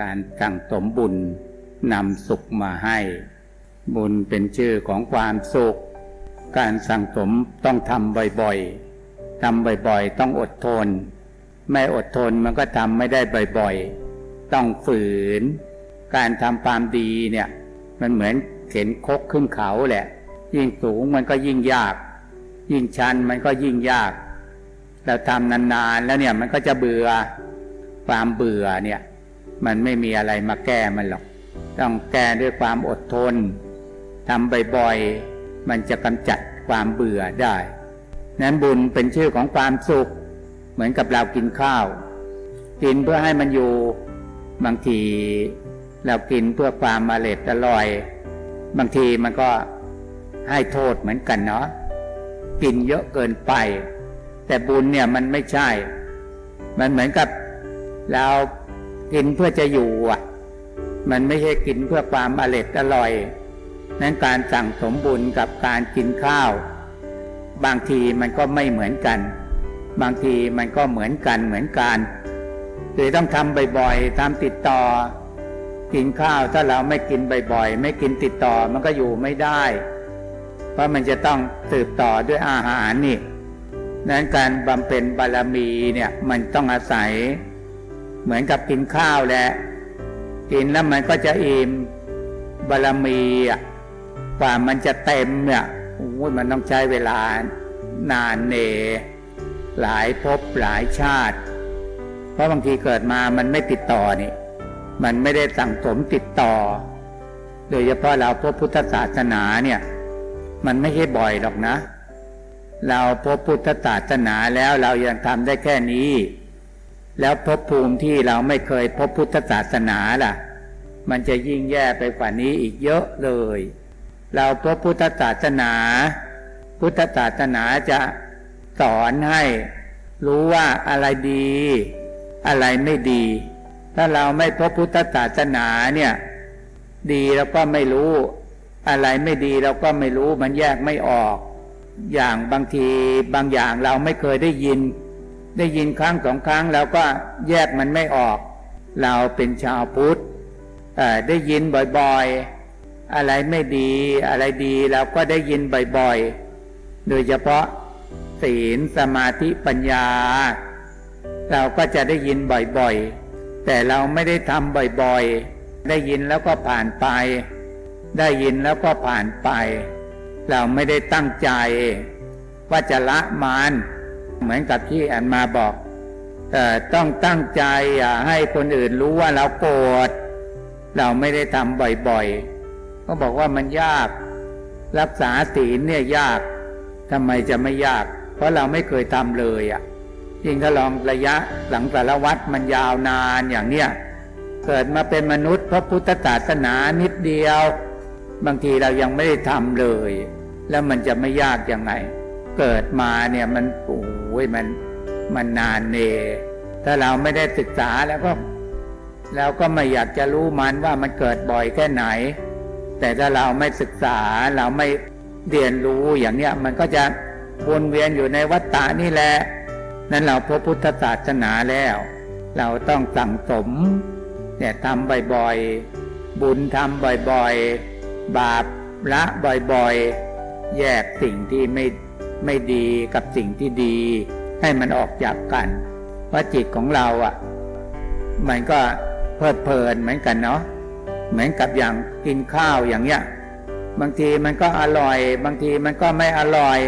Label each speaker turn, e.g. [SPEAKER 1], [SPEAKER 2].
[SPEAKER 1] การสั่งสมบุญนำสุขมาให้ บุญเป็นชื่อของความสุข การสั่งสมต้องทำบ่อยๆทำบ่อยๆ ต้องอดทน ไม่อดทนมันก็ทำไม่ได้บ่อยๆ ต้องฝืน การทำความดีเนี่ย มันเหมือนเข็นคกขึ้นเขาแหละ ยิ่งสูงมันก็ยิ่งยาก ยิ่งชันมันก็ยิ่งยากเราทำนานๆแล้วเนี่ยมันก็จะเบื่อความเบื่อเนี่ย มันไม่มีอะไรมาแก้มันหรอก ต้องแก้ด้วยความอดทนทำบ่อยๆ มันจะกำจัดความเบื่อได้ นั้นบุญเป็นชื่อของความสุข เหมือนกับเรากินข้าว กินเพื่อให้มันอยู่ บางทีเรากินเพื่อความอร่อยอร่อย บางทีมันก็ให้โทษเหมือนกันเนาะ กินเยอะเกินไป แต่บุญเนี่ยมันไม่ใช่ มันเหมือนกับเรา กินเพื่อจะอยู่อะ มันไม่ใช่กินเพื่อความอร่อยอร่อย นั้นการสั่งสมบุญกับการกินข้าว บางทีมันก็ไม่เหมือนกัน บางทีมันก็เหมือนกันเหมือนกันคือต้องทำบ่อยๆทำติดต่อ กินข้าวถ้าเราไม่กินบ่อยๆ ไม่กินติดต่อมันก็อยู่ไม่ได้ เพราะมันจะต้องสืบต่อด้วยอาหารนี่นั้นการบำเพ็ญบารมีเนี่ยมันต้องอาศัย เหมือนกับกินข้าวแหละกินแล้วมันก็จะอิ่มบารมีอะกว่ามันจะเต็มเนี่ยโอ้ยมันต้องใช้เวลานานเน หลายภพหลายชาติ เพราะบางทีเกิดมามันไม่ติดต่อนี่ มันไม่ได้สั่งสมติดต่อ โดยเฉพาะเราพบพุทธศาสนาเนี่ย มันไม่ใช่บ่อยหรอกนะ เราพบพุทธศาสนาแล้วเรายังทำได้แค่นี้ แล้วภพภูมิที่เราไม่เคยพบพุทธศาสนาล่ะ มันจะยิ่งแย่ไปกว่านี้อีกเยอะเลย เราพบพุทธศาสนา พุทธศาสนาจะสอนให้รู้ว่าอะไรดี อะไรไม่ดี ถ้าเราไม่พบพุทธศาสนาเนี่ย ดีเราก็ไม่รู้ อะไรไม่ดีเราก็ไม่รู้มันแยกไม่ออก อย่างบางทีบางอย่างเราไม่เคยได้ยิน ได้ยินครั้งสองครั้งเราก็แยกมันไม่ออก เราเป็นชาวพุทธได้ยินบ่อยๆ อะไรไม่ดีอะไรดีเราก็ได้ยินบ่อยๆ โดยเฉพาะศีลสมาธิปัญญา เราก็จะได้ยินบ่อยๆ แต่เราไม่ได้ทำบ่อยๆ ได้ยินแล้วก็ผ่านไป ได้ยินแล้วก็ผ่านไป เราไม่ได้ตั้งใจ ว่าจะละมาน เหมือนกับที่อันมาบอกอ่ต้องตั้งใจอย่าให้คนอื่นรู้ว่าเราโกรธเราไม่ได้ทำบ่อยๆก็บอกว่ามันยาก รักษาศีลเนี่ยยากทำไมจะไม่ยาก เพราะเราไม่เคยทำเลยอะยิ่งถ้าลองระยะหลังสารวัตรมันยาวนานอย่างเนี้ยเกิดมาเป็นมนุษย์พระพุทธศาสนานิดเดียว บางทีเรายังไม่ได้ทำเลย แล้วมันจะไม่ยากยังไง เกิดมาเนี่ยมันโอ้ ยมันมันนานเน ถ้าเราไม่ได้ศึกษาแล้วก็เราก็ไม่อยากจะรู้มันว่ามันเกิดบ่อยแค่ไหน แต่ถ้าเราไม่ศึกษาเราไม่เรียนรู้อย่างเนี้ยมันก็จะวนเวียนอยู่ในวัฏฏานี่แหละ นั้นเราพบพุทธศาสนาแล้ว เราต้องสั่งสมเนี่ยทำบ่อยๆ บุญทำบ่อยๆ บาปละบ่อยๆ แยกสิ่งที่ไม่ ไม่ดีกับสิ่งที่ดี ให้มันออกจากกัน ว่าจิตของเราอะ มันก็เพลิดเพลินเหมือนกันเนาะเหมือนกับอย่างกินข้าวอย่างเงี้ยบางทีมันก็อร่อย บางทีมันก็ไม่อร่อย